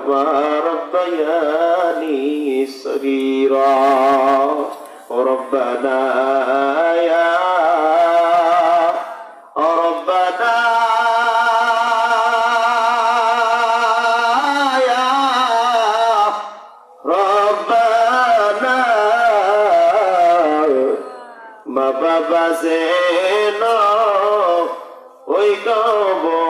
كما ربياني صغيرا ربنا يا ربنا يا ربنا মা বাবা যেন ওই কবরে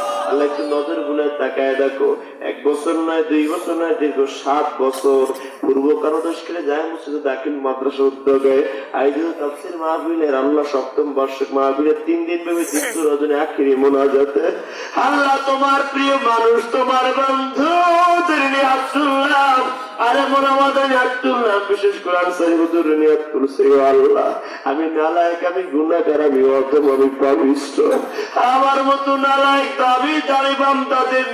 তাকায় দেখো, এক বছর নয়, দুই বছর নয়, দীর্ঘ সাত বছর। পূর্ব কারও দশকালে যায় মসজিদে দাখিল মাদ্রাসা উদ্যোগে আয়োজিত তাফসির মাহফিলের আল্লাহ সপ্তম বার্ষিক মাহফিলের তিন দিন ব্যাপী তৃতীয় রজনী আখিরি মোনাজাতে। আল্লাহ তোমার প্রিয় মানুষ, তোমার বন্ধু আমি নালায়ক, আমি গুণাকার আমি অর্ধম আমার মতো নালায়ক, তো আমি জানিবাম তাদের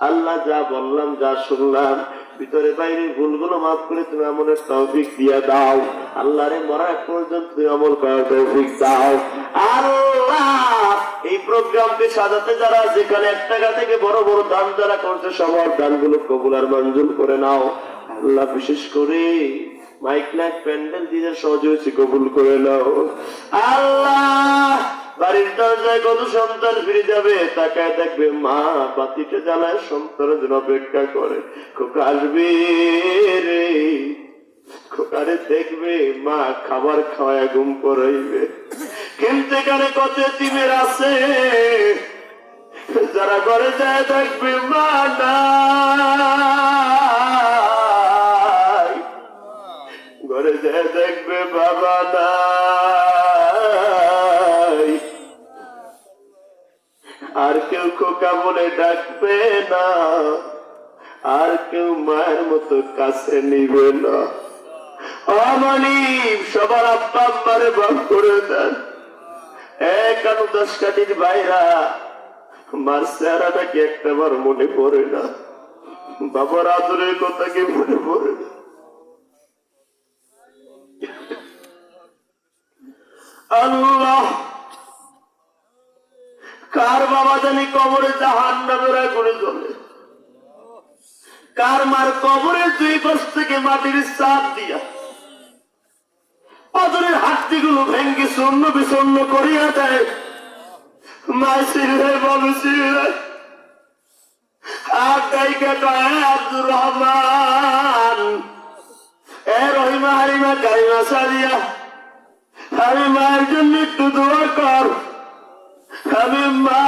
আল্লাহ যা বললাম, যা শুনলাম, ভিতরে বাইরে ভুলগুলো মাফ করে তুমি আমলের তৌফিক দিয়া দাও। আল্লাহরে মরা এক পর্যন্ত তুমি আমল করার তৌফিক দাও। আল্লাহ, এই প্রোগ্রামকে সাজাতে যারা, যেখানে এক টাকা থেকে বড় বড় দান যারা করছে, সবার দানগুলো কবুল আর মঞ্জুর করে নাও। আল্লাহ বিশেষ করে মাইক লাইট প্যান্ডেল দিয়ে সহযোগী কবুল করে নাও। আল্লাহ, বাড়ির দরজায় কত সন্তান ফিরে যাবে, তাকায় দেখবে মা বাতিটা জ্বালায় সন্তানের জন্য অপেক্ষা করে। খোকা আসবে রে খোকারে দেখবে, মা খাবার খাওয়ায় ঘুম পড়াইবে। কিন্তু এখানে কত টিমের আছে, যারা ঘরে যায় দেখবে মা নাই। দেখবে বাবা নাই। আর কেউ খোকা বলে ডাকবে না। আর কেউ মায়ের মতো কাছে নিবে না। অমানি সবার আব্বা আব্বারে বাপ করে দেন। এক আনু দশ কাটির বাইরা মার চেহারাটা কি একটা মনে পড়ে না? বাবার আদরের কথা কি মনে পড়ে না। আল্লাহ। কার বাবা জানি কবরে জাহান নামের করে চলে কার মার কবরে দুই বস থেকে মাটির চাপ দিয়া? পাথরের হাড্ডি গুলো ভেঙ্গে শূন্য বিষণ্ণ করিয়া দেয়। আব্দুর রহমান, এ রহিমা হারিমা কারিমা সারিয়া। আমি মায়ের জন্য একটু দোয়া কর। আমি মা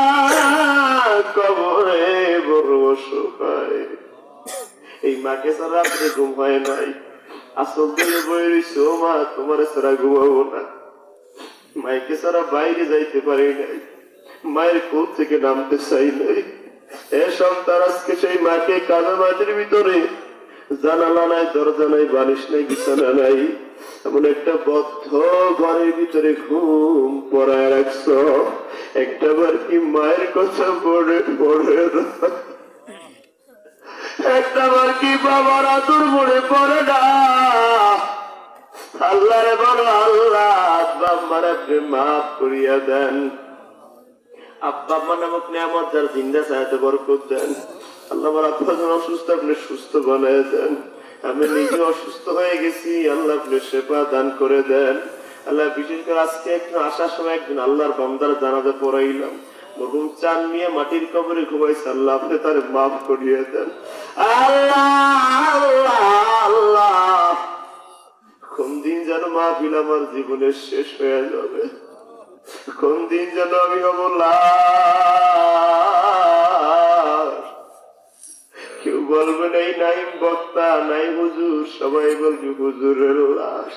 কবরে বড় এই মাকে ছাড়া রাত্রে ঘুম হয় নাই। আসল দিলে বই মা, তোমার ছাড়া ঘুমাবো না। মাইকে ছাড়া বাইরে যাইতে পারি নাই। মায়ের কোল থেকে নামতে চাই নাই। এ সন্তান আজকে সেই মাকে কাদা মাটির ভিতরে। জানালা নাই, দরজা নাই, বালিশ নাই, বিছানা নাই। এমন একটা বদ্ধ ঘরের ভিতরে ঘুম পড়ায় রাখছ। একটা বার কি মায়ের কথা পড়ে পড়ে একটা বার কি বাবার আদর মনে পড়ে না? আল্লাহ রে বলো আল্লাহ আম্মার আপনি মাফ করিয়া দেন। আব্বা আম্মা নামক নিয়ামত যার জিন্দা সাহায্য বরকত দেন। আল্লাহ আমার আব্বা যেন অসুস্থ আপনি সুস্থ বানায় দেন। আমি নিজে অসুস্থ হয়ে গেছি, আল্লাহ সেবা দান করে দেন। আল্লাহ, বিশেষ করে আজকে একটু আসার সময় একদিন আল্লাহর বান্দার জানাজা পড়াইলাম। মরহুম চান নিয়ে মাটির কবরে ঘুমাইছে, আল্লাহ আপনি তার মাফ করিয়ে দেন। কোন দিন যেন মাহফিল আমার জীবনের শেষ হয়ে যাবে? কোন দিন যেন আমি হব লাশ। কেউ বলবে নাই বক্তা, নাই হুজুর, সবাই বলবে হুজুরের লাশ।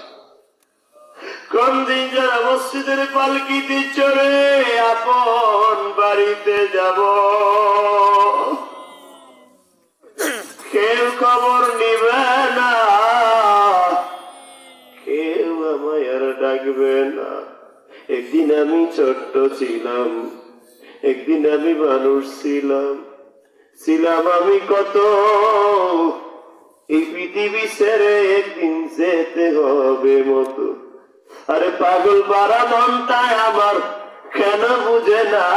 কোন দিন যেন মসজিদের পালকিতে চড়ে আপন বাড়িতে যাব? কেউ খবর নিবে না, কেউ আমায় ডাকবে না। একদিন আমি ছোট্ট ছিলাম, একদিন আমি মানুষ ছিলাম। ছিলাম আমি কত? এই পৃথিবী একদিন যেতে হবে মতো। আরে পাগল পারা মনটাই আমার কেন বুঝে না?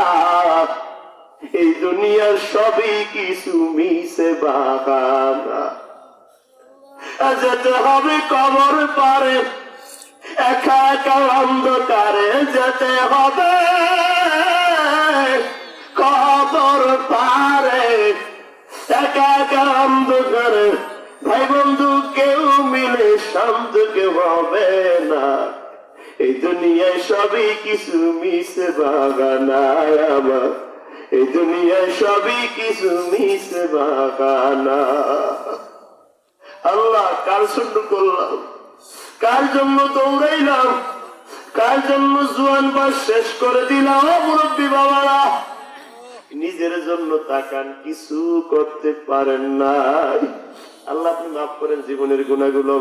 এই দুনিয়ার সবই কিছু মিশে বাহানা। হবে কবর পারে, একা একা অন্ধকারে যেতে হবে। একা একা অন্ধকারে ভাই বন্ধু, কেউ মিলে শান্ত কেউ হবে না। এই দুনিয়ায় সবই কিছু মিশে বাগানায় আমার। এই দুনিয়ায় সবই কিছু মিশে বাগানা। আল্লাহ, কার জন্য করলাম? কার জন্য দৌড়াইলাম? কার জন্য জুয়ান বাস শেষ করে দিলাম? মুরব্বী বাবারা নিজের জন্য তাকান, কিছু করতে পারেন না আল্লাহ আপনি মাফ করেন, জীবনের গুণাগুলো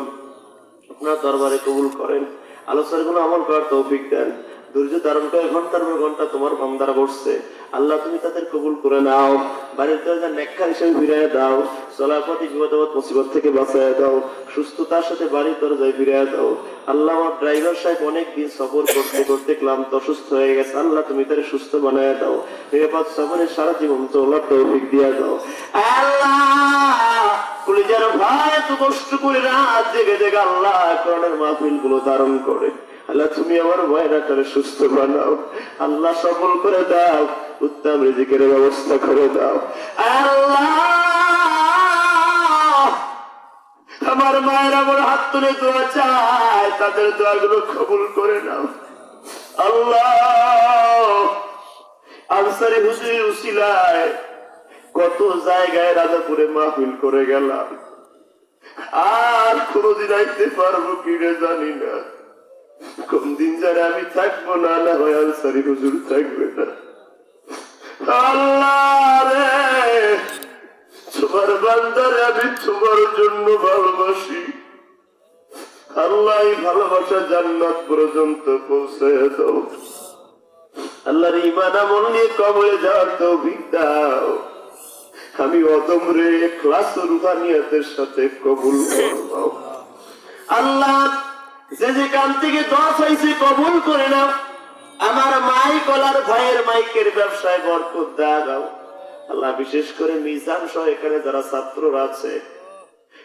আপনার দরবারে কবুল করেন। আলোচনাগুলো আমল করার তৌফিক দেন। ধৈর্য ধারণ করে ঘণ্টার পর ঘণ্টা তোমার বান্দারা বসছে। আল্লাহ, তুমি তাদের কবুল করে নাও। বাড়ির দরজা হিসেবে ফিরিয়ে দাও। চলাপথে বিপদ মুসিবত থেকে বাঁচায় দাও। সুস্থতার সাথে বাড়ির দরজায় ফিরিয়ে দাও। আল্লাহ, আমার ড্রাইভার সাহেব সফর করতে করতে ক্লান্ত, অসুস্থ হয়ে গেছে। আল্লাহ, তুমি তাদের সুস্থ বানায় দাও। নিরাপদ সফরে সারা জীবন চলার তৌফিক দিয়ে দাও। আল্লাহ, কলিজার ভাই এত কষ্ট করে রাত জেগে জেগে আল্লাহ করণের মাহফিলগুলো ধারণ করে। আল্লাহ, তুমি আমার ভয়রাটারে সুস্থ বানাও। আল্লাহ সফল করে দাও, উত্তম রিজিকের ব্যবস্থা করে দাও। আল্লাহ! আমার মায়ের আমার হাত তুলে দোয়া চায়, তাদের দোয়াগুলো কবুল করে নাও। আল্লাহ! কত জায়গায় রাজাপুরে মাহফিল করে গেলাম। আর কোনদিন আইতে পারব কি রে জানি না। কোন দিন জানে আমি থাকব না না হয় আনসারি হুজুর থাকবে না। আল্লাহ তোমার বান্দারে আমি তোমার জন্য ভালোবাসি। আল্লাহ ভালোবাসা জান্নাত পর্যন্ত পৌঁছে দাও। আল্লাহর ইমান আমল নিয়ে কবলে যাওয়ার তৌফিক দাও। আমি অদমরে ক্লাস রুহানিয়াতের সাথে কবুল করব। আল্লাহ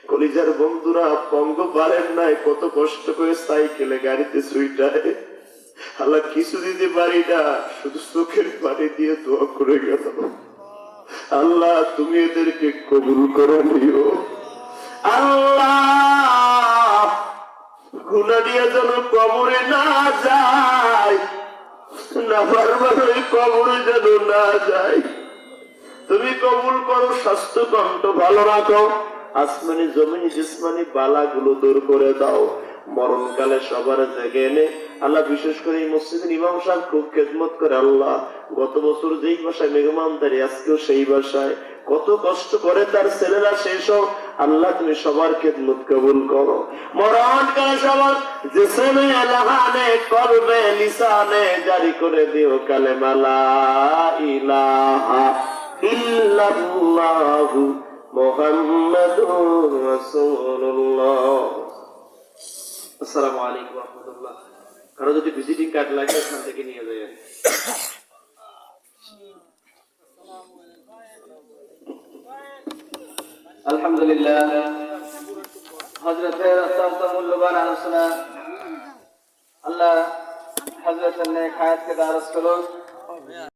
কলিজার বন্ধুরা, পঙ্গ পারেন নাই, কত কষ্ট করে সাইকেলে গাড়িতে সুইটায় আল্লাহ কিছু দিতে পারি না, শুধু চোখের পানি দিয়ে দোয়া করে গেল। আল্লাহ, তুমি এদেরকে কবুল করে নিও। আল্লাহ! গুনা দিয়ে যেন কবরে না যায়। না বারবার ওই কবরে যেন না যায়। তুমি কবুল করো, স্বাস্থ্য কণ্ঠ ভালো রাখো। আসমানি জিসমানি দূর করে দাও। মরণকালে সবার জেগে এনে আল্লাহ বিশেষ করে এই মসজিদের ইমাম সাহেব খুব খেদমত করে, আল্লাহ গত বছর যেই বাসায় মেঘমানদারি, আজকেও সেই বাসায়। কত কষ্ট করে তার ছেলেরা শেষ হোক, আল্লাহ তুমি সবার খেদমত কবুল করো। মরণকালে সবার যে ছেলে এলাহানে করবে লিসানে জারি করে দিও কালে মালা ইলাহা ইল্লাল্লাহু মুহাম্মাদুর রাসূলুল্লাহ। আসসালামু আলাইকুম রহমতুল্লাহ। কারও যদি ভিজিটিং কার্ড লাগে, ওখান থেকে নিয়ে যাবেন আলহামদুলিল্লাহ। হজরতের অত্যন্ত মূল্যবান আলোচনা। আল্লাহ হজরতের নেক হায়াতকে দারস করুন